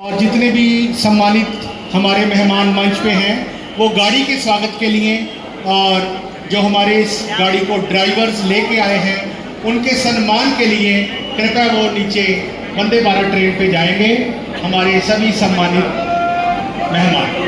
और जितने भी सम्मानित हमारे मेहमान मंच पे हैं, वो गाड़ी के स्वागत के लिए और जो हमारे इस गाड़ी को ड्राइवर्स लेके आए हैं, उनके सम्मान के लिए कृपया वो नीचे वंदे भारत ट्रेन पे जाएँगे, हमारे सभी सम्मानित मेहमान।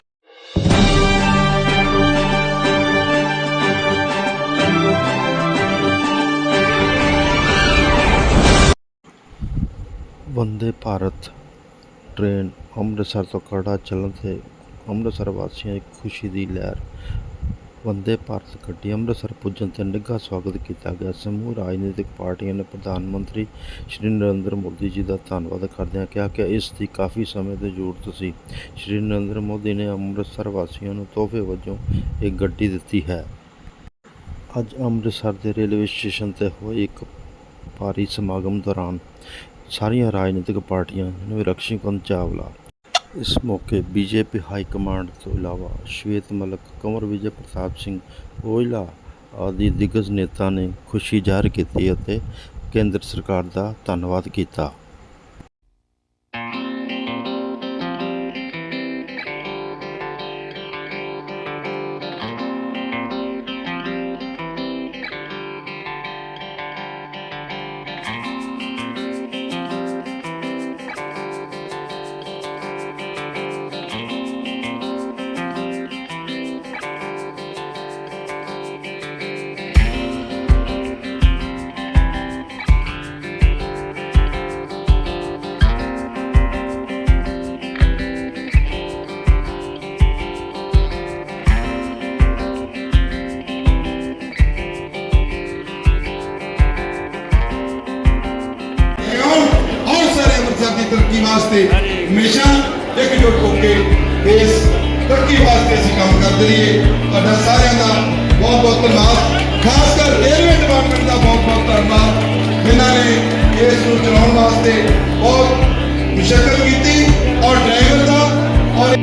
ਵੰਦੇ ਭਾਰਤ ਟ੍ਰੇਨ ਅੰਮ੍ਰਿਤਸਰ ਤੋਂ ਕੜਾ ਚੱਲਣ ਤੇ ਅੰਮ੍ਰਿਤਸਰ ਵਾਸੀਆਂ ਦੀ ਖੁਸ਼ੀ ਦੀ ਲਹਿਰ ਵੰਦੇ ਭਾਰਤ ਗੱਡੀ ਅੰਮ੍ਰਿਤਸਰ ਪੁੱਜਣ ਤੇ ਨਿੱਘਾ ਸਵਾਗਤ ਕੀਤਾ ਗਿਆ ਸਮੂਹ ਰਾਜਨੀਤਿਕ ਪਾਰਟੀਆਂ ਨੇ ਪ੍ਰਧਾਨ ਮੰਤਰੀ ਸ਼੍ਰੀ ਨਰਿੰਦਰ ਮੋਦੀ ਜੀ ਦਾ ਧੰਨਵਾਦ ਕਰਦਿਆਂ ਕਿਹਾ ਕਿ ਇਸ ਦੀ ਕਾਫੀ ਸਮੇਂ ਤੋਂ ਜ਼ਰੂਰਤ ਸੀ ਸ਼੍ਰੀ ਨਰਿੰਦਰ ਮੋਦੀ ਨੇ ਅੰਮ੍ਰਿਤਸਰ ਵਾਸੀਆਂ ਨੂੰ ਤੋਹਫੇ ਵਜੋਂ ਇੱਕ ਗੱਡੀ ਦਿੱਤੀ ਹੈ ਅੱਜ ਅੰਮ੍ਰਿਤਸਰ ਦੇ ਰੇਲਵੇ ਸਟੇਸ਼ਨ ਤੇ ਹੋਏ ਇੱਕ ਭਾਰੀ ਸਮਾਗਮ ਦੌਰਾਨ ਸਾਰੀਆਂ ਰਾਜਨੀਤਿਕ ਪਾਰਟੀਆਂ ਜਿਵੇਂ ਰਕਸ਼ੀਕੰਦ ਚਾਵਲਾ। ਇਸ ਮੌਕੇ ਬੀਜੇਪੀ ਹਾਈ ਕਮਾਂਡ ਤੋਂ ਇਲਾਵਾ ਸ਼ਵੇਤ ਮਲਕ, ਕੰਵਰ ਵਿਜੇ ਪ੍ਰਤਾਪ ਸਿੰਘ ਓਇਲਾ ਆਦਿ ਦਿੱਗਜ ਨੇਤਾ ਨੇ ਖੁਸ਼ੀ ਜ਼ਾਹਰ ਕੀਤੀ ਅਤੇ ਕੇਂਦਰ ਸਰਕਾਰ ਦਾ ਧੰਨਵਾਦ ਕੀਤਾ। ਵਾਸਤੇ ਹਮੇਸ਼ਾ ਇਕਜੁੱਟ ਹੋ ਕੇ ਇਸ ਤਰੱਕੀ ਵਾਸਤੇ ਅਸੀਂ ਕੰਮ ਕਰਦੇ ਰਹੀਏ। ਤੁਹਾਡਾ ਸਾਰਿਆਂ ਦਾ ਬਹੁਤ ਬਹੁਤ ਧੰਨਵਾਦ। ਖਾਸ ਕਰ ਰੇਲਵੇ ਡਿਪਾਰਟਮੈਂਟ ਦਾ ਬਹੁਤ ਬਹੁਤ ਧੰਨਵਾਦ, ਜਿਨ੍ਹਾਂ ਨੇ ਇਸ ਨੂੰ ਚਲਾਉਣ ਵਾਸਤੇ ਬਹੁਤ ਮੁਸ਼ਕਲ ਕੀਤੀ ਔਰ ਡਰਾਈਵਰ ਦਾ ਔਰ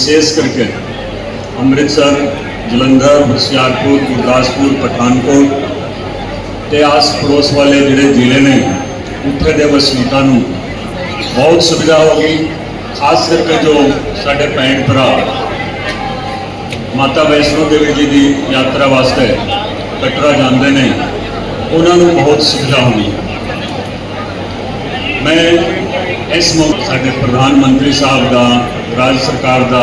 ਵਿਸ਼ੇਸ਼ ਕਰਕੇ ਅੰਮ੍ਰਿਤਸਰ, ਜਲੰਧਰ, ਹੁਸ਼ਿਆਰਪੁਰ, ਗੁਰਦਾਸਪੁਰ, ਪਠਾਨਕੋਟ ਤੇ ਆਸ ਪੜੋਸ ਵਾਲੇ ਜਿਹੜੇ ਜ਼ਿਲ੍ਹੇ ਨੇ, ਉੱਥੇ ਦੇ ਵਸਨੀਕਾਂ ਨੂੰ ਬਹੁਤ ਸੁਵਿਧਾ ਹੋ ਗਈ, ਖਾਸ ਕਰਕੇ ਜੋ ਸਾਡੇ ਭੈਣ ਭਰਾ ਮਾਤਾ ਵੈਸ਼ਨੋ ਦੇਵੀ ਜੀ ਦੀ ਯਾਤਰਾ ਵਾਸਤੇ ਕਟਰਾ ਜਾਂਦੇ ਨੇ, ਉਹਨਾਂ ਨੂੰ ਬਹੁਤ ਸੁਵਿਧਾ ਹੋਈ ਮੈਂ ਇਸ ਮੌਕੇ ਸਾਡੇ ਪ੍ਰਧਾਨ ਮੰਤਰੀ ਸਾਹਿਬ ਦਾ ਰਾਜ ਸਰਕਾਰ ਦਾ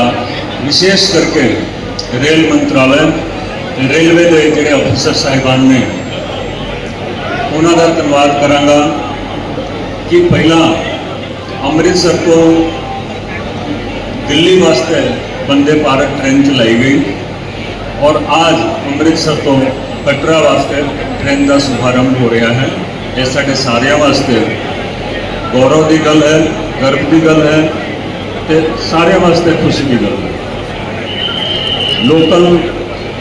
ਵਿਸ਼ੇਸ਼ ਕਰਕੇ ਰੇਲ ਮੰਤਰਾਲੇ ਤੇ ਰੇਲਵੇ ਦੇ ਜਿਹੜੇ ਅਫਸਰ ਸਾਹਿਬਾਨ ਨੇ, ਉਹਨਾਂ ਦਾ ਧੰਨਵਾਦ ਕਰਾਂਗਾ ਕਿ ਪਹਿਲਾਂ ਅੰਮ੍ਰਿਤਸਰ ਤੋਂ ਦਿੱਲੀ ਵਾਸਤੇ ਬੰਦੇ ਭਾਰਤ ਟ੍ਰੇਨ ਚਲਾਈ ਗਈ ਔਰ ਅੱਜ ਅੰਮ੍ਰਿਤਸਰ ਤੋਂ ਕਟਰਾ ਵਾਸਤੇ ਟ੍ਰੇਨ ਦਾ ਸ਼ੁਭਾਰੰਭ ਹੋ ਰਿਹਾ ਹੈ। ਇਹ ਸਾਡੇ ਸਾਰਿਆਂ ਵਾਸਤੇ ਗੌਰਵ ਦੀ ਗੱਲ ਹੈ, ਗਰਵ ਦੀ ਗੱਲ ਹੈ ਤੇ ਸਾਰਿਆਂ ਵਾਸਤੇ ਖੁਸ਼ੀ ਦੀ ਗੱਲ ਹੈ। ਲੋਕਾਂ ਨੂੰ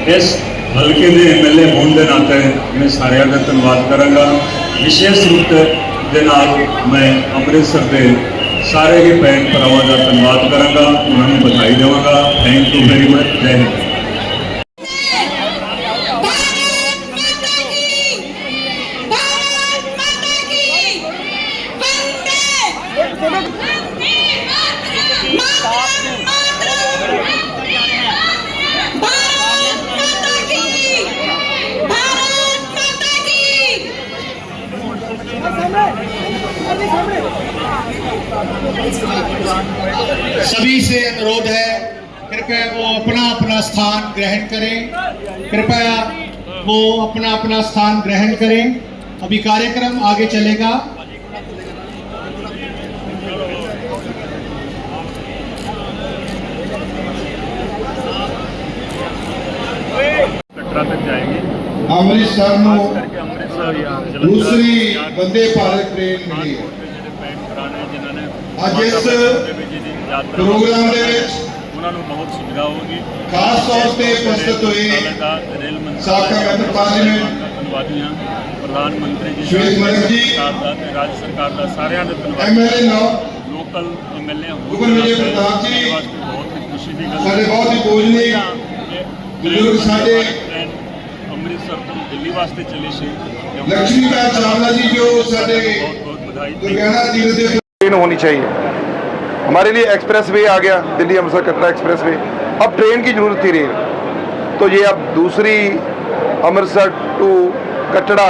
ਇਸ ਹਲਕੇ ਦੇ ਐਮਐਲਏ ਹੋਣ ਦੇ ਨਾਤੇ ਮੈਂ ਸਾਰਿਆਂ ਦਾ ਧੰਨਵਾਦ ਕਰਾਂਗਾ। ਵਿਸ਼ੇਸ਼ ਰੂਪ ਦੇ ਨਾਲ ਮੈਂ ਅੰਮ੍ਰਿਤਸਰ ਦੇ ਸਾਰੇ ਹੀ ਭੈਣ ਭਰਾਵਾਂ ਦਾ ਧੰਨਵਾਦ ਕਰਾਂਗਾ। ਉਹਨਾਂ ਨੂੰ ਵਧਾਈ ਦੇਵਾਂਗਾ। ਥੈਂਕ ਯੂ ਵੈਰੀ ਮਚ ਜੈ ਹਿੰਦ स्थान ग्रहण करें अभी कार्यक्रम आगे चलेगा ਕਟਰਾ ਤੱਕ ਜਾਏਗੀ ਅੰਮ੍ਰਿਤਸਰ ਨੂੰ ਕਰਕੇ ਅੰਮ੍ਰਿਤਸਰ ਜਾਂ ਜਲੰਧਰ ਦੂਸਰੀ ਜਾਂ ਵੰਦੇ ਭਾਰਤ ਟ੍ਰੇਨ ਮਿਲੀ ਹੈ ਪਠਾਨਕੋਟ ਦੇ ਜਿਹੜੇ ਭੈਣ ਭਰਾ ਨੇ ਜਿਨ੍ਹਾਂ ਨੇ ਅੱਜ ਇਸ ਮਾਤਾ ਵੈਸ਼ਨੋ ਦੇਵੀ ਜੀ ਦੀ ਯਾਤਰਾ ਪ੍ਰੋਗਰਾਮ ਦੇ ਵਿੱਚ ਉਹਨਾਂ ਨੂੰ ਬਹੁਤ ਸੁਵਿਧਾ ਹੋਊਗੀ ਖਾਸ ਤੌਰ ਤੇ ਉਪਸਥਿਤ ਹੋਏ ਰੇਲ ਮੰਤਰੀ ਸਾਬਕਾ ਮੈਂਬਰ ਪਾਰਲੀਮੈਂਟ ਧੰਨਵਾਦੀਆਂ ਪ੍ਰਧਾਨ ਮੰਤਰੀ ਜੀ ਸਰਕਾਰ ਦਾ ਤੇ ਰਾਜ ਸਰਕਾਰ ਦਾ ਸਾਰਿਆਂ ਦੇ ਧੰਨਵਾਦ ਲੋਕਲ ਐਮਐਲਏ ਹੋਣ ਦੇ ਪ੍ਰਧਾਨ ਜੀ ਬਹੁਤ ਹੀ ਖੁਸ਼ੀ ਦੀ ਗੱਲ ਸਾਡੇ ਬਹੁਤ ਹੀ ਪੂਜਨੀ ਬਜ਼ੁਰਗ ਸਾਡੇ ਅੰਮ੍ਰਿਤਸਰ ਤੋਂ ਦਿੱਲੀ ਵਾਸਤੇ ਚਲੇ ਸੀ ਲక్ష్ਮੀ ਕਾ ਚਾਵਲਾ जी जो ਸਾਡੇ ਬਹੁਤ ਬਹੁਤ ਵਧਾਈ ਦੁਰਗਿਆਣਾ ਜੀ ਦੇ ट्रेन होनी चाहिए हमारे लिए एक्सप्रेसवे आ गया दिल्ली अमृतसर कटरा एक्सप्रेसवे अब ट्रेन की ज़रूरत थी रेल तो ये अब दूसरी अमृतसर टू कटरा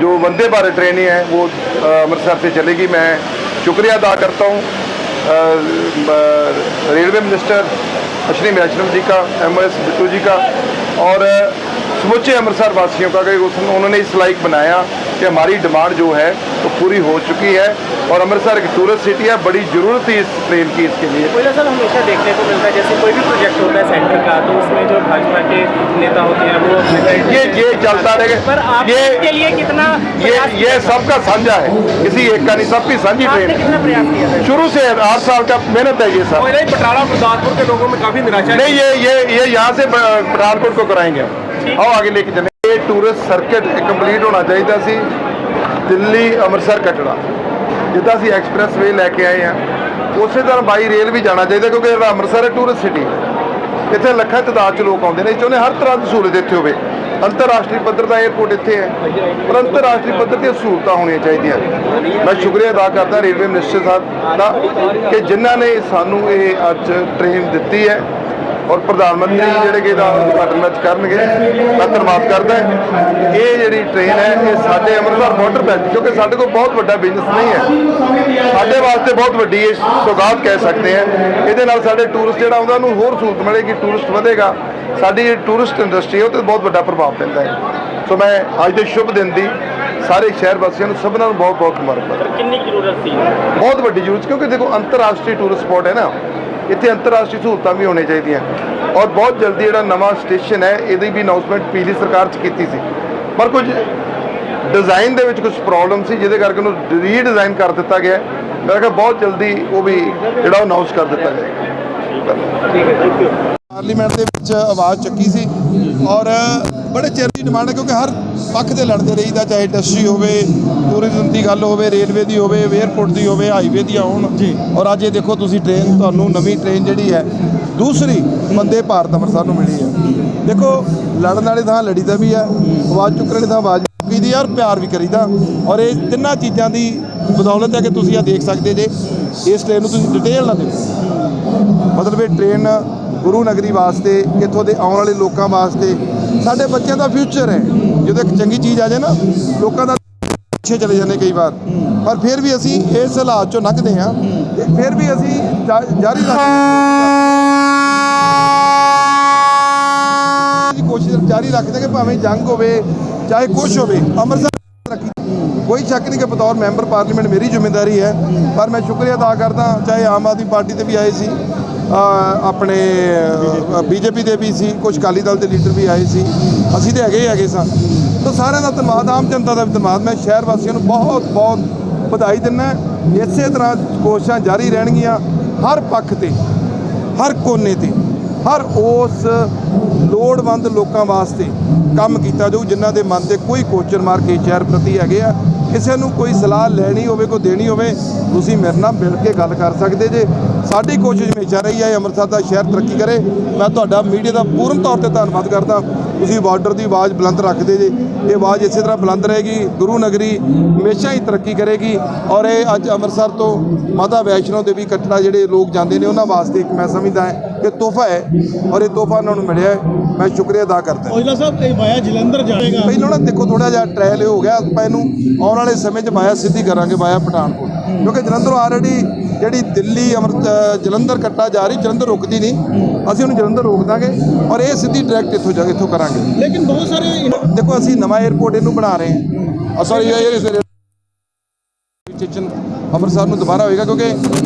जो वंदे भारत ट्रेनें है, वो अमृतसर से चलेगी। मैं शुक्रिया अदा करता हूँ रेलवे मिनिस्टर अश्विनी वैष्णव जी का, एम एस बिट्टू जी का, और समुचे अमृतसर वासियों का, कि उन्होंने इस लाइक बनाया। कि हमारी डिमांड जो है वो तो पूरी हो चुकी है और अमृतसर एक टूरिस्ट सिटी है बड़ी ज़रूरत थी इस ट्रेन की इसके लिए। कोयला सर हमेशा देखने को मिलता है जैसे कोई भी प्रोजेक्ट होता है सेंटर का तो उसमें जो भाजपा के नेता होते हैं वो ये ये चलता पर रहेगा आप ये इसके लिए कितना ये ये सबका साझा है किसी एक का नहीं सबकी साझी ट्रेन कितना है। प्रयास किया था? शुरू से आठ साल का मेहनत है ये सब। कोयला पटाला गुरदासपुर के लोगों में काफ़ी निराशा नहीं ये ये ये यहाँ से पठानकोट को कराएँगे हम। आओ आगे लेके चले। ਟੂਰਿਸਟ ਸਰਕਟ ਕੰਪਲੀਟ ਹੋਣਾ ਚਾਹੀਦਾ ਸੀ, ਦਿੱਲੀ, ਅੰਮ੍ਰਿਤਸਰ, ਕਟੜਾ। ਜਿੱਦਾਂ ਅਸੀਂ ਐਕਸਪ੍ਰੈਸ ਵੇ ਲੈ ਕੇ ਆਏ ਆ, ਉਸੇ ਤਰ੍ਹਾਂ ਬਾਈ ਰੇਲ ਵੀ ਜਾਣਾ ਚਾਹੀਦਾ ਕਿਉਂਕਿ ਜਿਹੜਾ ਅੰਮ੍ਰਿਤਸਰ ਹੈ ਟੂਰਿਸਟ ਸਿਟੀ ਇੱਥੇ ਲੱਖਾਂ ਤਦਾਦ ਚ ਲੋਕ ਆਉਂਦੇ ਨੇ ਚਾਹੁੰਦੇ ਹਰ ਤਰ੍ਹਾਂ ਦੀ ਸਹੂਲਤ ਇੱਥੇ ਹੋਵੇ। ਅੰਤਰਰਾਸ਼ਟਰੀ ਪੱਧਰ ਦਾ 에어ਪੋਰਟ ਇੱਥੇ ਹੈ, ਪਰ ਅੰਤਰਰਾਸ਼ਟਰੀ ਪੱਧਰ ਤੇ ਸਹੂਲਤਾਂ ਹੋਣੀਆਂ ਚਾਹੀਦੀਆਂ। ਮੈਂ ਸ਼ੁਕਰੀਆ ਅਦਾ ਕਰਦਾ ਰੇਲਵੇ ਮਿਨਿਸਟਰ ਸਾਹਿਬ ਦਾ ਕਿ ਜਿਨ੍ਹਾਂ ਨੇ ਸਾਨੂੰ ਇਹ ਅੱਜ ਟ੍ਰੇਨ ਦਿੱਤੀ ਹੈ। ਔਰ ਪ੍ਰਧਾਨ ਮੰਤਰੀ ਜਿਹੜੇ ਕਿ ਇਹਦਾ ਉਦਘਾਟਨ ਅੱਜ ਕਰਨਗੇ ਮੈਂ ਧੰਨਵਾਦ ਕਰਦਾ ਇਹ ਜਿਹੜੀ ਟ੍ਰੇਨ ਹੈ ਇਹ ਸਾਡੇ ਅੰਮ੍ਰਿਤਸਰ ਬਾਰਡਰ ਪੈਂਦੀ ਕਿਉਂਕਿ ਸਾਡੇ ਕੋਲ ਬਹੁਤ ਵੱਡਾ ਬਿਜ਼ਨਸ ਨਹੀਂ ਹੈ। ਸਾਡੇ ਵਾਸਤੇ ਬਹੁਤ ਵੱਡੀ ਇਹ ਸੁਗਾਤ ਕਹਿ ਸਕਦੇ ਆ ਇਹਦੇ ਨਾਲ ਸਾਡੇ ਟੂਰਿਸਟ ਜਿਹੜਾ ਆਉਂਦਾ ਉਹਨੂੰ ਹੋਰ ਸਹੂਲਤ ਮਿਲੇਗੀ ਟੂਰਿਸਟ ਵਧੇਗਾ। ਸਾਡੀ ਟੂਰਿਸਟ ਇੰਡਸਟਰੀ ਉਹ ਤੇ ਬਹੁਤ ਵੱਡਾ ਪ੍ਰਭਾਵ ਪੈਂਦਾ ਹੈ। ਸੋ ਮੈਂ ਅੱਜ ਦੇ ਸ਼ੁਭ ਦਿਨ ਦੀ ਸਾਰੇ ਸ਼ਹਿਰ ਵਾਸੀਆਂ ਨੂੰ ਸਭਨਾਂ ਨੂੰ ਬਹੁਤ ਬਹੁਤ ਮੁਬਾਰਕਬਾਦ। ਕਿੰਨੀ ਜ਼ਰੂਰਤ ਸੀ? ਬਹੁਤ ਵੱਡੀ ਜ਼ਰੂਰਤ ਕਿਉਂਕਿ ਦੇਖੋ ਅੰਤਰਰਾਸ਼ਟਰੀ ਟੂਰਿਸਟ ਸਪੌਟ ਹੈ ਨਾ। ਇੱਥੇ ਅੰਤਰਰਾਸ਼ਟਰੀ ਸਹੂਲਤਾਂ ਵੀ ਹੋਣੀਆਂ ਚਾਹੀਦੀਆਂ। ਔਰ ਬਹੁਤ ਜਲਦੀ ਜਿਹੜਾ ਨਵਾਂ ਸਟੇਸ਼ਨ ਹੈ ਇਹਦੀ ਵੀ ਅਨਾਉਂਸਮੈਂਟ ਪਿਛਲੀ ਸਰਕਾਰ 'ਚ ਕੀਤੀ ਸੀ। ਪਰ ਕੁਝ ਡਿਜ਼ਾਈਨ ਦੇ ਵਿੱਚ ਕੁਝ ਪ੍ਰੋਬਲਮ ਸੀ ਜਿਹਦੇ ਕਰਕੇ ਉਹਨੂੰ ਰੀਡਿਜ਼ਾਈਨ ਕਰ ਦਿੱਤਾ ਗਿਆ। ਮੈਂ ਕਿਹਾ ਬਹੁਤ ਜਲਦੀ ਉਹ ਵੀ ਜਿਹੜਾ ਅਨਾਉਂਸ ਕਰ ਦਿੱਤਾ ਗਿਆ ਠੀਕ ਹੈ ਥੈਂਕ ਯੂ ਪਾਰਲੀਮੈਂਟ ਦੇ ਵਿੱਚ ਆਵਾਜ਼ ਚੱਕੀ ਸੀ। ਔਰ ਬੜੇ ਚਿਰ ਦੀ ਡਿਮਾਂਡ ਹੈ ਕਿਉਂਕਿ ਹਰ ਪੱਖ ਦੇ ਲੜਦੇ ਰਹੀਦਾ ਚਾਹੇ ਇੰਡਸਟਰੀ ਹੋਵੇ ਟੂਰਿਜ਼ਮ ਦੀ ਗੱਲ ਹੋਵੇ ਰੇਲਵੇ ਦੀ ਹੋਵੇ 에ਅਰਪੋਰਟ ਦੀ ਹੋਵੇ ਹਾਈਵੇ ਦੀਆਂ ਹੋਣ ਔਰ ਅੱਜ ਇਹ ਦੇਖੋ ਤੁਸੀਂ ਟ੍ਰੇਨ ਤੁਹਾਨੂੰ ਨਵੀਂ ਟ੍ਰੇਨ ਜਿਹੜੀ ਹੈ ਦੂਸਰੀ ਬੰਦੇ ਭਾਰਤ ਅੰਮ੍ਰਿਤਸਰ ਨੂੰ ਮਿਲੀ ਹੈ। ਦੇਖੋ ਲੜਨ ਵਾਲੇ ਥਾਂ ਲੜੀਦਾ ਵੀ ਹੈ ਆਵਾਜ਼ ਚੁੱਕਣ ਵਾਲੇ ਥਾਂ ਆਵਾਜ਼ ਚੁੱਕੀਦੀ ਹੈ ਔਰ ਪਿਆਰ ਵੀ ਕਰੀਦਾ। ਔਰ ਇਹ ਤਿੰਨਾਂ ਚੀਜ਼ਾਂ ਦੀ ਬਦੌਲਤ ਹੈ ਕਿ ਤੁਸੀਂ ਆ ਦੇਖ ਸਕਦੇ ਜੇ ਇਸ ਟ੍ਰੇਨ ਨੂੰ ਤੁਸੀਂ ਡਿਟੇਲ ਨਾਲ ਦੇਖੋ। ਮਤਲਬ ਇਹ ਟ੍ਰੇਨ ਗੁਰੂ ਨਗਰੀ ਵਾਸਤੇ, ਇੱਥੋਂ ਦੇ ਆਉਣ ਵਾਲੇ ਲੋਕਾਂ ਵਾਸਤੇ, ਸਾਡੇ ਬੱਚਿਆਂ ਦਾ ਫਿਊਚਰ ਹੈ। ਜਦੋਂ ਇੱਕ ਚੰਗੀ ਚੀਜ਼ ਆ ਜਾਏ ਨਾ, ਲੋਕਾਂ ਦਾ ਪਿੱਛੇ ਚਲੇ ਜਾਂਦੇ ਕਈ ਵਾਰ। ਪਰ ਫਿਰ ਵੀ ਅਸੀਂ ਇਸ ਹਾਲਾਤ ਚੋਂ ਲੰਘਦੇ ਹਾਂ ਫਿਰ ਵੀ ਅਸੀਂ ਜਾਰੀ ਰੱਖਦੇ ਕੋਸ਼ਿਸ਼ ਜਾਰੀ ਰੱਖਦੇ ਕਿ ਭਾਵੇਂ ਜੰਗ ਹੋਵੇ, ਚਾਹੇ ਕੁਛ ਹੋਵੇ, ਅੰਮ੍ਰਿਤਸਰ ਕੋਈ ਸ਼ੱਕ ਨਹੀਂ ਕਿ ਬਤੌਰ ਮੈਂਬਰ ਪਾਰਲੀਮੈਂਟ ਮੇਰੀ ਜ਼ਿੰਮੇਵਾਰੀ ਹੈ। ਪਰ ਮੈਂ ਸ਼ੁਕਰੀਆ ਅਦਾ ਕਰਦਾ, ਚਾਹੇ ਆਮ ਆਦਮੀ ਪਾਰਟੀ 'ਤੇ ਵੀ ਆਏ ਸੀ। ਆਪਣੇ ਬੀਜੇਪੀ ਦੇ ਵੀ ਸੀ ਕੁਝ ਅਕਾਲੀ ਦਲ ਦੇ ਲੀਡਰ ਵੀ ਆਏ ਸੀ। ਅਸੀਂ ਤੇ ਹੈਗੇ ਹੀ ਹੈਗੇ ਸਾਂ। ਤਾਂ ਸਾਰਿਆਂ ਦਾ ਧੰਨਵਾਦ, ਆਮ ਜਨਤਾ ਦਾ ਵੀ ਧੰਨਵਾਦ। ਮੈਂ ਸ਼ਹਿਰ ਵਾਸੀਆਂ ਨੂੰ ਬਹੁਤ ਬਹੁਤ ਵਧਾਈ ਦਿੰਦਾ ਇਸੇ ਤਰ੍ਹਾਂ ਕੋਸ਼ਿਸ਼ਾਂ ਜਾਰੀ ਰਹਿਣਗੀਆਂ ਹਰ ਪੱਖ ਤੇ, ਹਰ ਕੋਨੇ ਤੇ, ਹਰ ਉਸ ਲੋੜਵੰਦ ਲੋਕਾਂ ਵਾਸਤੇ ਕੰਮ ਕੀਤਾ ਜਾਊ, ਜਿਨ੍ਹਾਂ ਦੇ ਮਨ ਤੇ ਕੋਈ ਕੋਚਰ ਮਾਰ ਕੇ ਸ਼ਹਿਰ ਪ੍ਰਤੀ ਹੈਗੇ ਆ। ਕਿਸੇ ਨੂੰ ਕੋਈ ਸਲਾਹ ਲੈਣੀ ਹੋਵੇ, ਕੋਈ ਦੇਣੀ ਹੋਵੇ, ਤੁਸੀਂ ਮੇਰੇ ਨਾਲ ਮਿਲ ਕੇ ਗੱਲ ਕਰ ਸਕਦੇ ਜੇ। ਸਾਡੀ ਕੋਸ਼ਿਸ਼ ਹਮੇਸ਼ਾ ਰਹੀ ਹੈ ਅੰਮ੍ਰਿਤਸਰ ਦਾ ਸ਼ਹਿਰ ਤਰੱਕੀ ਕਰੇ। ਮੈਂ ਤੁਹਾਡਾ ਮੀਡੀਆ ਦਾ ਪੂਰਨ ਤੌਰ ਤੇ ਧੰਨਵਾਦ ਕਰਦਾ। ਤੁਸੀਂ ਬਾਰਡਰ ਦੀ ਆਵਾਜ਼ ਬੁਲੰਦ ਰੱਖਦੇ ਜੇ। ਇਹ ਆਵਾਜ਼ ਇਸੇ ਤਰ੍ਹਾਂ ਬੁਲੰਦ ਰਹੇਗੀ ਗੁਰੂ ਨਗਰੀ ਹਮੇਸ਼ਾ ਹੀ ਤਰੱਕੀ ਕਰੇਗੀ। ਔਰ ਇਹ ਅੱਜ ਅੰਮ੍ਰਿਤਸਰ ਤੋਂ ਮਾਤਾ ਵੈਸ਼ਨੋ ਦੇਵੀ ਕੱਟੜਾ ਜਿਹੜੇ ਲੋਕ ਜਾਂਦੇ ਨੇ ਉਹਨਾਂ ਵਾਸਤੇ ਇੱਕ ਮੈਂ ਸਮਝਦਾ ਹੈ ਕਿ ਤੋਹਫਾ ਹੈ। ਔਰ ਇਹ ਤੋਹਫਾ ਉਹਨਾਂ ਨੂੰ ਮਿਲਿਆ ਹੈ। ਮੈਂ ਸ਼ੁਕਰੀਆ ਅਦਾ ਕਰਦਾ ਔਜਲਾ ਸਾਹਿਬ ਇਹ ਵਾਇਆ ਜਲੰਧਰ ਜਾਏਗਾ ਪਹਿਲਾਂ ਨਾ ਦੇਖੋ ਥੋੜਾ ਜਿਹਾ ਟ੍ਰਾਇਲ ਹੋ ਗਿਆ। ਆਪਾਂ ਇਹਨੂੰ ਆਉਣ ਵਾਲੇ ਸਮੇਂ 'ਚ ਵਾਇਆ ਸਿੱਧੀ ਕਰਾਂਗੇ ਵਾਇਆ ਪਠਾਨਕੋਟ। ਕਿਉਂਕਿ ਜਲੰਧਰੋਂ ਆਲਰੇਡੀ ਜਿਹੜੀ ਦਿੱਲੀ ਅੰਮ੍ਰਿਤ ਅ, ਜਲੰਧਰ ਕੱਟਾ ਜਾ ਰਹੀ ਜਲੰਧਰ ਰੁਕਦੀ ਨਹੀਂ। ਅਸੀਂ ਉਹਨੂੰ ਜਲੰਧਰ ਰੋਕ ਦਾਂਗੇ ਔਰ ਇਹ ਸਿੱਧੀ ਡਾਇਰੈਕਟ ਇੱਥੋਂ ਜਾ ਇੱਥੋਂ ਕਰਾਂਗੇ। ਲੇਕਿਨ ਬਹੁਤ ਸਾਰੇ ਦੇਖੋ ਅਸੀਂ ਨਵਾਂ 에ਅਰਪੋਰਟ ਇਹਨੂੰ ਬਣਾ ਰਹੇ ਹਾਂ। ਸੌਰੀ ਇਹ ਸਟੇਸ਼ਨ ਅੰਮ੍ਰਿਤਸਰ ਨੂੰ ਦੁਬਾਰਾ ਹੋਏਗਾ ਕਿਉਂਕਿ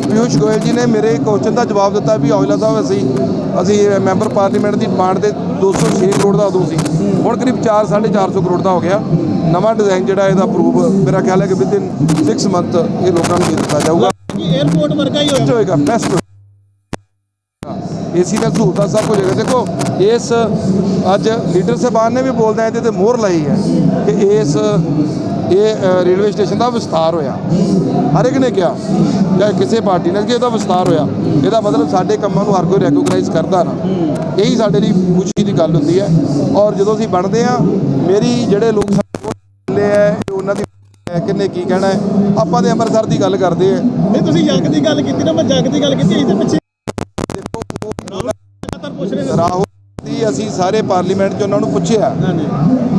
ਪਿਊਸ਼ ਗੋਇਲ ਜੀ ਨੇ ਮੇਰੇ ਕੁਐਸਚਨ ਦਾ ਜਵਾਬ ਦਿੱਤਾ ਵੀ ਔਜਲਾ ਸਾਹਿਬ ਅਸੀਂ ਅਸੀਂ ਮੈਂਬਰ ਪਾਰਲੀਮੈਂਟ ਦੀ ਡਿਮਾਂਡ ਤੇ 206 ਕਰੋੜ ਦਾ ਉਦੋਂ ਸੀ। ਹੁਣ ਕਰੀਬ 4 450 ਕਰੋੜ ਦਾ ਹੋ ਗਿਆ। ਨਵਾਂ ਡਿਜ਼ਾਈਨ ਜਿਹੜਾ ਇਹਦਾ ਅਪਰੂਵ ਮੇਰਾ ਖਿਆਲ ਹੈ ਕਿ ਵਿਦਿਨ 6 ਮੰਥ ਇਹ ਲੋਕਾਂ ਨੂੰ ਦੇ ਦਿੱਤਾ ਜਾਊਗਾ। 에어ਪੋਰਟ ਵਰਗਾ ਹੀ ਬੈਸਟ ਹੋਏਗਾ ਬੈਸਟ ਏਸੀ ਦਾ ਸਹੂਲਤਾਂ ਸਭ ਕੁਝ ਹੈਗਾ। ਦੇਖੋ ਇਸ ਅੱਜ ਲੀਡਰ ਸਾਹਿਬਾਨ ਨੇ ਵੀ ਬੋਲਦਾ ਇਹਦੇ ਤੇ ਮੋਹਰ ਲਾਈ ਹੈ ਕਿ ਇਸ ਇਹ ਰੇਲਵੇ ਸਟੇਸ਼ਨ ਦਾ ਵਿਸਤਾਰ ਹੋਇਆ। ਹਰ ਇੱਕ ਨੇ ਕਿਹਾ ਜਾਂ ਕਿਸੇ ਪਾਰਟੀ ਨੇ ਕਿ ਇਹਦਾ ਵਿਸਤਾਰ ਹੋਇਆ। ਇਹਦਾ ਮਤਲਬ ਸਾਡੇ ਕੰਮਾਂ ਨੂੰ ਹਰ ਕੋਈ ਰੈਕੋਗਨਾਈਜ਼ ਕਰਦਾ ਨਾ। ਇਹੀ ਸਾਡੇ ਲਈ ਖੁਸ਼ੀ ਦੀ ਗੱਲ ਹੁੰਦੀ ਹੈ। ਔਰ ਜਦੋਂ ਅਸੀਂ ਬਣਦੇ ਆ ਮੇਰੀ ਜਿਹੜੇ ਲੋਕ ਸਾਡੇ ਕੋਲ ਹੈ, ਕਿਹਨੇ ਕੀ ਕਹਿਣਾ ਹੈ। ਆਪਾਂ ਤੇ ਅੰਮ੍ਰਿਤਸਰ ਦੀ ਗੱਲ ਕਰਦੇ ਆ ਨਹੀਂ ਤੁਸੀਂ ਜੱਗ ਦੀ ਗੱਲ ਕੀਤੀ ਨਾ ਮੈਂ ਜੱਗ ਦੀ ਗੱਲ ਕੀਤੀ ਇਹਦੇ ਪਿੱਛੇ ਲਗਾਤਾਰ ਪੁੱਛ ਰਹੇ ਨੇ। ਰਾਹੁਲ ਦੀ ਅਸੀਂ ਸਾਰੇ ਪਾਰਲੀਮੈਂਟ 'ਚ ਉਹਨਾਂ ਨੂੰ ਪੁੱਛਿਆ।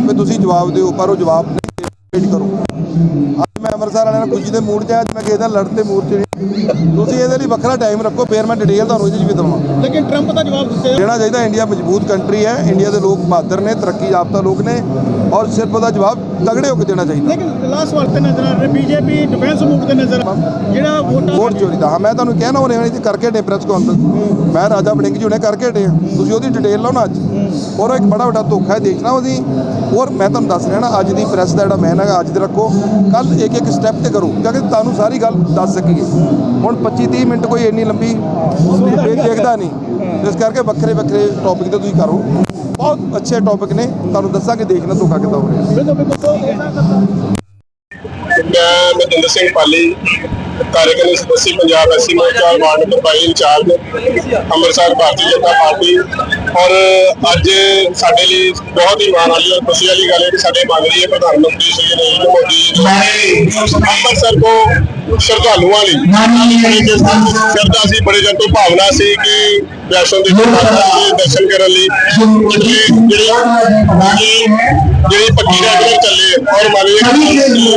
ਕਿ ਤੁਸੀਂ ਜਵਾਬ ਦਿਓ ਪਰ ਉਹ ਜਵਾਬ ਨਹੀਂ ਵੇਟ ਕਰੋ। ਅੱਜ ਮੈਂ ਅੰਮ੍ਰਿਤਸਰ ਵਾਲਿਆਂ ਨਾਲ ਖੁਸ਼ੀ ਦੇ ਮੂਡ 'ਚ ਆ, ਅੱਜ ਮੈਂ ਕਿਸੇ ਦੇ ਮੂਡ 'ਚ ਤੁਸੀਂ ਇਹਦੇ ਲਈ ਵੱਖਰਾ ਟਾਈਮ ਰੱਖੋ ਫਿਰ ਮੈਂ ਡਿਟੇਲ ਤੁਹਾਨੂੰ ਇਹਦੇ 'ਚ ਵੀ ਦਵਾਂ ਲੇਕਿਨ ਟਰੰਪ ਦਾ ਜਵਾਬ ਦਿੱਤੇ ਦੇਣਾ ਚਾਹੀਦਾ ਇੰਡੀਆ ਮਜ਼ਬੂਤ ਕੰਟਰੀ ਹੈ ਇੰਡੀਆ ਦੇ ਲੋਕ ਬਹਾਦਰ ਨੇ ਤਰੱਕੀ ਯਾਫਤਾ ਲੋਕ ਨੇ ਔਰ ਸਿਰਫ ਉਹਦਾ ਜਵਾਬ ਤਗੜੇ ਹੋ ਕੇ ਦੇਣਾ ਚਾਹੀਦਾ। ਲੇਕਿਨ ਲਾਸਟ ਵਾਰ ਤੇ ਨਜ਼ਰ ਆ ਰਿਹਾ ਬੀਜੇਪੀ ਡਿਫੈਂਸ ਮੁੱਖ ਤੇ ਨਜ਼ਰ ਜਿਹੜਾ ਵੋਟਾਂ ਵੋਟ ਚੋਰੀ ਦਾ। ਮੈਂ ਤੁਹਾਨੂੰ ਕਹਿਣਾ ਉਹਨੇ ਹੁਣੇ ਤੇ ਕਰਕੇ ਡੇ ਪ੍ਰੈਸ ਕਾਨਫਰੰਸ ਮੈਂ ਰਾਜਾ ਵੜਿੰਗ ਜੀ ਹੁਣੇ ਕਰਕੇ ਡੇ ਤੁਸੀਂ ਉਹਦੀ ਡਿਟੇਲ ਲਓ ਨਾ ਅੱਜ। ਔਰ ਇੱਕ ਬੜਾ ਵੱਡਾ ਧੋਖਾ ਹੈ ਦੇਖਣਾ ਉਹਦੀ। ਔਰ ਮੈਂ ਤੁਹਾਨੂੰ ਦੱਸ ਰਿਹਾ ਨਾ ਅੱਜ ਦੀ ਪ੍ਰੈਸ ਦਾ ਜਿਹੜਾ ਮੈਨ ਹੈਗਾ ਅੱਜ ਦੇ ਰੱਖੋ। ਕੱਲ ਇੱਕ ਇੱਕ ਸਟੈਪ ਤੇ ਕਰੋ। ਕਿਉਂਕਿ ਤੁਹਾਨੂੰ ਸਾਰੀ ਗੱਲ ਦੱਸ ਸਕੀਏ। ਹੁਣ 25 30 ਮਿੰਟ ਕੋਈ ਇੰਨੀ ਲੰਬੀ ਦੇਖਦਾ ਨਹੀਂ। ਇਸ ਕਰਕੇ ਵੱਖਰੇ ਵੱਖਰੇ ਟੌਪਿਕ ਤੇ ਤੁਸੀਂ ਕਰੋ। ਬਹੁਤ ਅੱਛੇ ਟੌਪਿਕ ਨੇ। ਤੁਹਾਨੂੰ ਦੱਸਾਂਗੇ ਦੇਖਣਾ ਧੋਖਾ ਕਿੱਦਾਂ ਹੋ ਰਿਹਾ। ਮੈਂ ਮਨਿੰਦਰ ਸਿੰਘ ਪਾਲੀ ਕਾਰਜਕਾਰੀ ਸਦੱਸੀ ਪੰਜਾਬ ਐਸੀ ਮੋਰਚਾ ward number 22 incharge Amritsar Bharatiya Janata party. ਔਰ ਅੱਜ ਸਾਡੇ ਲਈ ਬਹੁਤ ਹੀ ਮਾਣ ਵਾਲੀ ਔਰ ਖੁਸ਼ੀ ਵਾਲੀ ਗੱਲ ਹੈ ਕਿ ਸਾਡੇ ਮੰਗਰੀ ਪ੍ਰਧਾਨ ਮੰਤਰੀ ਸ਼੍ਰੀ ਨਰਿੰਦਰ ਮੋਦੀ ਜੀ ਅੰਮ੍ਰਿਤਸਰ ਤੋਂ ਸ਼ਰਧਾਲੂਆਂ ਲਈ ਸ਼ਰਧਾ ਸੀ ਬੜੇ ਜਨ ਤੋਂ ਭਾਵਨਾ ਸੀ ਕਿ ਵੈਸ਼ਨੋ ਦੇਵੀ ਦੇ ਦਰਸ਼ਨ ਕਰਨ ਲਈ ਜਿਹੜੀ ਜਿਹੜੀ ਜਿਹੜੀ ਪੱਕੀ ਰੈਗੂਲਰ ਚੱਲੇ ਔਰ ਮਾਨਯੋਗ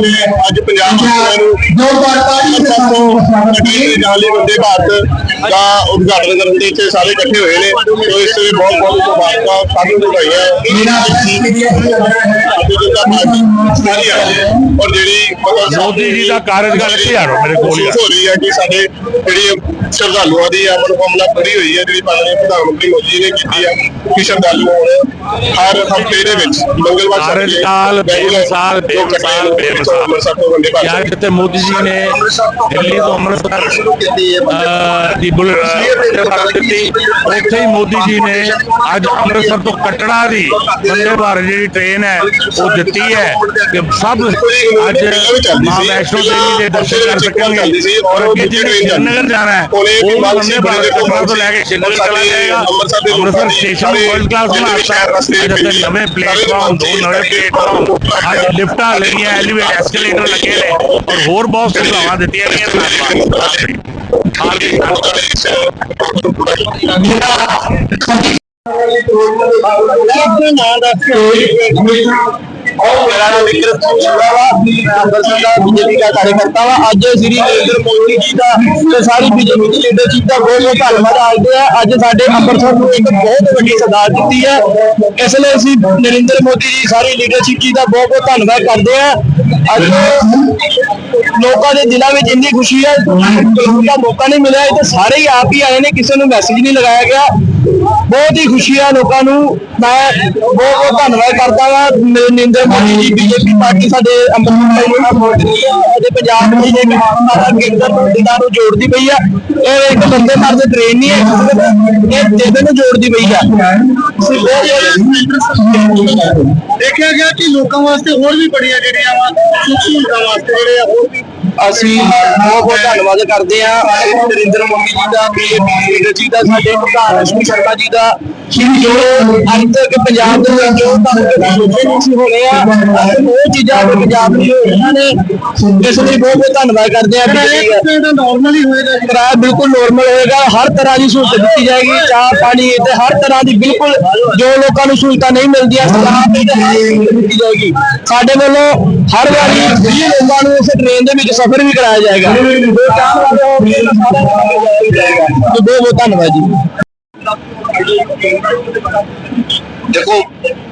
ਨੇ ਅੱਜ ਪੰਜਾਬ ਨੂੰ ਤੋਂ ਜਾਲੀ ਵੰਦੇ ਭਾਰਤ ਦਾ ਉਦਘਾਟਨ ਕਰਨ ਦੇ ਇੱਥੇ ਸਾਰੇ ਇਕੱਠੇ ਹੋਏ ਨੇ। ਸੋ ਇਸ ਲਈ ਬਹੁਤ ਬਹੁਤ ਮੁਬਾਰਕਾਂ ਸਭ ਨੂੰ ਵਧਾਈਆਂ। ਹੈ ਔਰ ਜਿਹੜੀ ਮੋਦੀ ਜੀ ਦਾ ਕਾਰਜਕਾਲ ਇੱਥੇ ਆ ਰਿਹਾ ਮੇਰੇ ਕੋਲ ਹੀ ਰਹੀ ਹੈ ਕਿ ਸਾਡੇ ਜਿਹੜੀ ਸ਼ਰਧਾਲੂਆਂ ਦੀ ਆ ਮਨੋਕਾਮਨਾ ਪੂਰੀ ਹੋਈ ਹੈ ਜਿਹੜੀ ਮਾਨਯੋਗ ਪ੍ਰਧਾਨ ਮੰਤਰੀ ਮੋਦੀ ਜੀ ਨੇ ਕੀਤੀ ਆ ਕਿ ਸ਼ਰਧਾਲੂ ਹੁਣ ਹਰ ਹਫ਼ਤੇ ਦੇ ਵਿੱਚ ਮੰਗਲਵਾਰ ਕਾਰਜਕਾਲ ਬੇਮਿਸਾਲ, ਬੇਮਿਸਾਲ, ਬੇਮਿਸਾਲ। ਅੰਮ੍ਰਿਤਸਰ ਤੋਂ ਵੰਦੇ ਭਾਰਤ ਯਾਰ ਕਿਤੇ ਮੋਦੀ ਜੀ ਨੇ ਦਿੱਲੀ ਤੋਂ ਅੰਮ੍ਰਿਤਸਰ ਦੀ ਬੁਲ ਅਹ, ਦਿੱਤੀ। ਉੱਥੇ ਹੀ ਮੋਦੀ ਜੀ ਨੇ ਅੱਜ ਅੰਮ੍ਰਿਤਸਰ ਤੋਂ ਕਟੜਾ ਦੀ ਬੰਦੇ ਭਾਰਤ ਜਿਹੜੀ ਟ੍ਰੇਨ ਹੈ ਉਹ ਦਿੱਤੀ ਹੈ ਕਿ ਸਭ ਅੱਜ ਮਾਂ ਵੈਸ਼ਨੋ ਦੇਵੀ ਦੇ ਦਰਸ਼ਨ ਕਰ ਸਕਣਗੇ ਔਰ ਅੱਗੇ ਜਿਹੜੇ ਸ਼੍ਰੀਨਗਰ ਜਾਣਾ ਹੈ ਉਹ ਬੰਦੇ ਭਾਰਤ ਕਟੜਾ ਤੋਂ ਲੈ ਕੇ ਸ਼੍ਰੀਨਗਰ ਚਲਾ ਜਾਏਗਾ। ਅੰਮ੍ਰਿਤਸਰ ਸਟੇਸ਼ਨ ਵਰਲਡ ਕਲਾਸ ਬਣਾਤਾ। ਅੱਜ ਉੱਥੇ ਨਵੇਂ ਪਲੇਟਫਾਰਮ ਦੋ ਅੱਜ ਲਿਫਟਾਂ ਲੱਗੀਆਂ ਐਲੀਵੇਟਰ ਐਸਕੇਲੇਟਰ ਲੱਗੇ ਨੇ ਔਰ ਹੋਰ ਬਹੁਤ ਸੁਵਿਧਾਵਾਂ ਦਿੱਤੀਆਂ ਗਈਆਂ ਧੰਨਵਾਦ ਬੀਜੇਪੀ ਦਾ ਕਾਰਜਕਰਤਾ ਵਾ। ਅੱਜ ਸ੍ਰੀ ਨਰਿੰਦਰ ਮੋਦੀ ਜੀ ਦਾ ਤੇ ਸਾਰੀ ਬੀਜੇਪੀ ਦੀ ਲੀਡਰਸ਼ਿਪ ਦਾ ਬਹੁਤ ਬਹੁਤ ਧੰਨਵਾਦ ਆਜਦੇ ਆ। ਅੱਜ ਸਾਡੇ ਅੰਮ੍ਰਿਤਸਰ ਨੂੰ ਇੱਕ ਬਹੁਤ ਵੱਡੀ ਸਦਾਰ ਦਿੱਤੀ ਹੈ। ਇਸ ਲਈ ਅਸੀਂ ਨਰਿੰਦਰ ਮੋਦੀ ਜੀ, ਸਾਰੀ ਲੀਡਰਸ਼ਿਪ ਜੀ ਦਾ ਬਹੁਤ ਬਹੁਤ ਧੰਨਵਾਦ ਕਰਦੇ ਆ। ਅੱਜ ਲੋਕਾਂ ਦੇ ਦਿਲਾਂ ਵਿੱਚ ਇੰਨੀ ਖੁਸ਼ੀ ਹੈ। ਲੋਕਾਂ ਦਾ ਮੌਕਾ ਨਹੀਂ ਮਿਲਿਆ। ਇਹ ਸਾਰੇ ਹੀ ਆਪ ਹੀ ਆਏ ਨੇ। ਕਿਸੇ ਨੂੰ ਮੈਸੇਜ ਨਹੀਂ ਲਗਾਇਆ ਗਿਆ। ਬਹੁਤ ਹੀ ਖੁਸ਼ੀ ਆ ਲੋਕਾਂ ਨੂੰ। ਮੈਂ ਬਹੁਤ ਬਹੁਤ ਧੰਨਵਾਦ ਕਰਦਾ ਹਾਂ ਨਰਿੰਦਰ ਮੋਦੀ ਜੀ ਬੀਜੇਪੀ ਪਾਰਟੀ ਸਾਡੇ ਅੰਮ੍ਰਿਤਸਰ ਦੇ ਪੰਜਾਬ ਵਿੱਚ ਇੱਕ ਸਾਰਾ ਕੇਂਦਰ ਜਿੱਦਾਂ ਨੂੰ ਜੋੜਦੀ ਪਈ ਆ। ਇਹ ਇੱਕ ਬੰਦੇ ਮਾਰ ਦੇ ਟ੍ਰੇਨ ਨਹੀਂ ਹੈ ਇਹ ਜਿਹਦੇ ਨੂੰ ਜੋੜਦੀ ਪਈ ਆ। ਦੇਖਿਆ ਗਿਆ ਕਿ ਲੋਕਾਂ ਵਾਸਤੇ ਹੋਰ ਵੀ ਬੜੀਆਂ ਜਿਹੜੀਆਂ ਵਾ ਸੁੱਖ ਸਹੂਲਤਾਂ ਵਾਸਤੇ ਜਿਹੜੇ ਆ ਹੋਰ ਵੀ ਅਸੀਂ ਬਹੁਤ ਬਹੁਤ ਧੰਨਵਾਦ ਕਰਦੇ ਹਾਂ। ਨਰਿੰਦਰ ਮੋਦੀ ਜੀ ਦਾ ਬੀਜੇਪੀ ਲੀਡਰ ਜੀ ਦਾ ਸਾਡੇ ਪ੍ਰਧਾਨ ਅਸ਼ਵਨੀ ਸ਼ਰਮਾ ਜੀ ਦਾ ਜੋ ਅੱਜ ਤੱਕ ਪੰਜਾਬ ਦੇ ਵਿੱਚ ਜੋ ਤੁਹਾਨੂੰ ਕਦੇ ਸੋਚੇ ਨਹੀਂ ਸੀ ਹੋਣੇ ਆ ਅੱਜ ਉਹ ਚੀਜ਼ਾਂ ਅੱਜ ਪੰਜਾਬ ਲਈ ਹੋਈਆਂ ਨੇ ਇਸ ਲਈ ਬਹੁਤ ਬਹੁਤ ਧੰਨਵਾਦ ਕਰਦੇ ਹਾਂ। BJP ਦਾ ਨਾਰਮਲ ਹੀ ਹੋਏਗਾ ਕਿਰਾਇਆ ਬਿਲਕੁਲ ਨੋਰਮਲ ਹੋਏਗਾ। ਹਰ ਤਰ੍ਹਾਂ ਦੀ ਸਹੂਲਤ ਦਿੱਤੀ ਜਾਏਗੀ ਚਾਹ ਪਾਣੀ ਤੇ ਹਰ ਤਰ੍ਹਾਂ ਦੀ ਬਿਲਕੁਲ ਜੋ ਲੋਕਾਂ ਨੂੰ ਸਹੂਲਤਾਂ ਨਹੀਂ ਮਿਲਦੀਆਂ ਹਰ ਸਹੂਲਤ ਦਿੱਤੀ ਜਾਏਗੀ। ਸਾਡੇ ਵੱਲੋਂ ਹਰ ਵਾਰੀ 20 ਲੋਕਾਂ ਨੂੰ ਇਸ ਟ੍ਰੇਨ ਦੇ ਵਿੱਚ ਸਫ਼ਰ ਵੀ ਕਰਾਇਆ ਜਾਏਗਾ। ਬਹੁਤ ਬਹੁਤ ਧੰਨਵਾਦ ਜੀ। どういうこと? ਦੇਖੋ,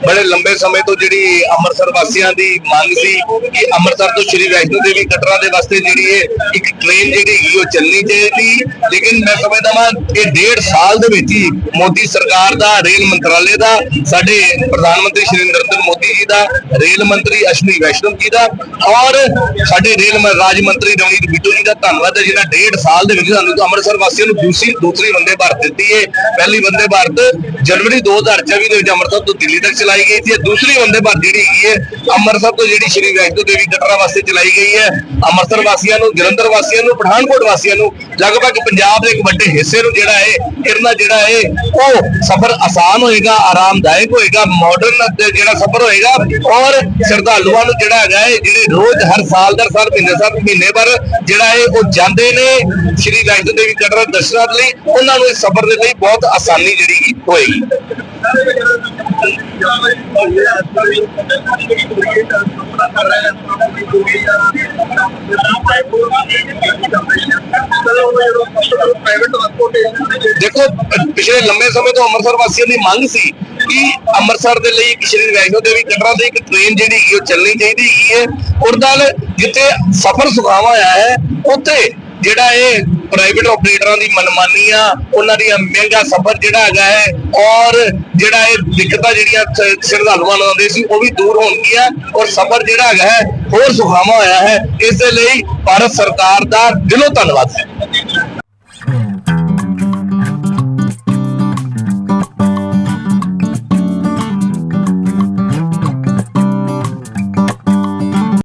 ਬੜੇ ਲੰਬੇ ਸਮੇਂ ਤੋਂ ਜਿਹੜੀ ਅੰਮ੍ਰਿਤਸਰ ਵਾਸੀਆਂ ਦੀ ਮੰਗ ਸੀ ਕਿ ਅੰਮ੍ਰਿਤਸਰ ਤੋਂ ਸ਼੍ਰੀ ਵੈਸ਼ਨੋ ਦੇਵੀ ਕਟਰਾ ਦੇ ਵਾਸਤੇ ਜਿਹੜੀ ਇਹ ਇੱਕ ਟ੍ਰੇਨ ਜਿਹੜੀ ਹੈਗੀ ਉਹ ਚੱਲਣੀ ਚਾਹੀਦੀ। ਲੇਕਿਨ ਮੈਂ ਸਮਝਦਾ ਵਾਂ ਇਹ ਡੇਢ ਸਾਲ ਦੇ ਵਿੱਚ ਹੀ ਮੋਦੀ ਸਰਕਾਰ ਦਾ, ਰੇਲ ਮੰਤਰਾਲੇ ਦਾ, ਸਾਡੇ ਪ੍ਰਧਾਨ ਮੰਤਰੀ ਸ਼੍ਰੀ ਨਰਿੰਦਰ ਮੋਦੀ ਜੀ ਦਾ, ਰੇਲ ਮੰਤਰੀ ਅਸ਼ਵਨੀ ਵੈਸ਼ਨੋ ਜੀ ਦਾ ਔਰ ਸਾਡੇ ਰੇਲ ਰਾਜ ਮੰਤਰੀ ਰਵਨੀਤ ਬਿੱਟੂ ਜੀ ਦਾ ਧੰਨਵਾਦ ਹੈ ਜਿਹਨਾਂ ਡੇਢ ਸਾਲ ਦੇ ਵਿੱਚ ਸਾਨੂੰ ਅੰਮ੍ਰਿਤਸਰ ਵਾਸੀਆਂ ਨੂੰ ਦੂਸਰੀ ਦੂਸਰੀ ਵੰਦੇ ਭਾਰਤ ਦਿੱਤੀ ਹੈ ਪਹਿਲੀ ਵੰਦੇ ਭਾਰਤ ਜਨਵਰੀ 2024 ਦੇ ਵਿੱਚ ਅੰਮ੍ਰਿਤਸਰ ਤੋਂ ਦਿੱਲੀ ਤੱਕ ਚਲਾਈ ਗਈ ਸੀ ਦੂਸਰੀ ਵੰਦੇ ਭਾਰਤ ਜਿਹੜੀ ਹੈਗੀ ਹੈ, ਅੰਮ੍ਰਿਤਸਰ ਤੋਂ ਜਿਹੜੀ ਸ਼੍ਰੀ ਵੈਸ਼ਨੋ ਦੇਵੀ ਕਟਰਾ ਵਾਸਤੇ ਚਲਾਈ ਗਈ ਹੈ। ਅੰਮ੍ਰਿਤਸਰ ਵਾਸੀਆਂ ਨੂੰ, ਜਲੰਧਰ ਵਾਸੀਆਂ ਨੂੰ, ਪਠਾਨਕੋਟ ਵਾਸੀਆਂ ਨੂੰ, ਲਗਭਗ ਪੰਜਾਬ ਦੇ ਇੱਕ ਵੱਡੇ ਹਿੱਸੇ ਨੂੰ ਜਿਹੜਾ ਹੈ ਇਹਦਾ ਜਿਹੜਾ ਹੈ, ਉਹ ਸਫ਼ਰ ਆਸਾਨ ਹੋਏਗਾ, ਆਰਾਮਦਾਇਕ ਹੋਏਗਾ ਮਾਡਰਨ ਜਿਹੜਾ ਸਫ਼ਰ ਹੋਏਗਾ, ਔਰ ਸ਼ਰਧਾਲੂਆਂ ਨੂੰ ਜਿਹੜਾ ਹੈਗਾ ਹੈ, ਜਿਹੜੇ ਰੋਜ਼ ਹਰ ਸਾਲ ਦਰ ਸਾਲ, ਮਹੀਨੇ ਸਾਲ, ਮਹੀਨੇ ਪਰ ਜਿਹੜਾ ਹੈ, ਉਹ ਜਾਂਦੇ ਨੇ ਸ਼੍ਰੀ ਵੈਸ਼ਨੋ ਦੇਵੀ ਕਟਰਾ ਦਰਸ਼ਨਾਂ ਦੇ ਲਈ। ਉਹਨਾਂ ਨੂੰ ਇਸ ਸਫ਼ਰ ਦੇ ਲਈ ਬਹੁਤ ਆਸਾਨੀ ਜਿਹੜੀ ਹੋਏਗੀ। ਦੇਖੋ, ਪਿਛਲੇ ਲੰਮੇ ਸਮੇਂ ਤੋਂ ਅੰਮ੍ਰਿਤਸਰ ਵਾਸੀਆਂ ਦੀ ਮੰਗ ਸੀ ਕਿ ਅੰਮ੍ਰਿਤਸਰ ਦੇ ਲਈ ਇੱਕ ਸ਼੍ਰੀ ਵੈਸ਼ਨੋ ਦੇਵੀ ਕਟਰਾ ਦੀ ਇੱਕ ਟ੍ਰੇਨ ਜਿਹੜੀ ਹੈਗੀ ਉਹ ਚੱਲਣੀ ਚਾਹੀਦੀ ਹੈਗੀ ਹੈ। ਔਰ ਨਾਲ ਜਿੱਥੇ ਸਫ਼ਰ ਸੁਖਾਵਾ ਆਇਆ ਹੈ, ਉੱਥੇ ਜਿਹੜਾ ਇਹ ਪ੍ਰਾਈਵੇਟ ਆਪਰੇਟਰਾਂ ਦੀ ਮਨਮਾਨੀ ਆ, ਉਹਨਾਂ ਦੀਆਂ ਮਹਿੰਗਾ ਸਫ਼ਰ ਜਿਹੜਾ ਹੈਗਾ ਹੈ, ਔਰ ਜਿਹੜਾ ਇਹ ਦਿੱਕਤਾਂ ਜਿਹੜੀਆਂ ਸ਼ਰਧਾਲੂਆਂ ਨੂੰ ਆਉਂਦੇ ਸੀ, ਉਹ ਵੀ ਦੂਰ ਹੋਣਗੀਆਂ ਔਰ ਸਫ਼ਰ ਜਿਹੜਾ ਹੈਗਾ ਹੈ, ਹੋਰ ਸੁਖਾਵਾ ਹੋਇਆ ਹੈ, ਇਸ ਦੇ ਲਈ ਭਾਰਤ ਸਰਕਾਰ ਦਾ ਦਿਲੋਂ ਧੰਨਵਾਦ ਹੈ।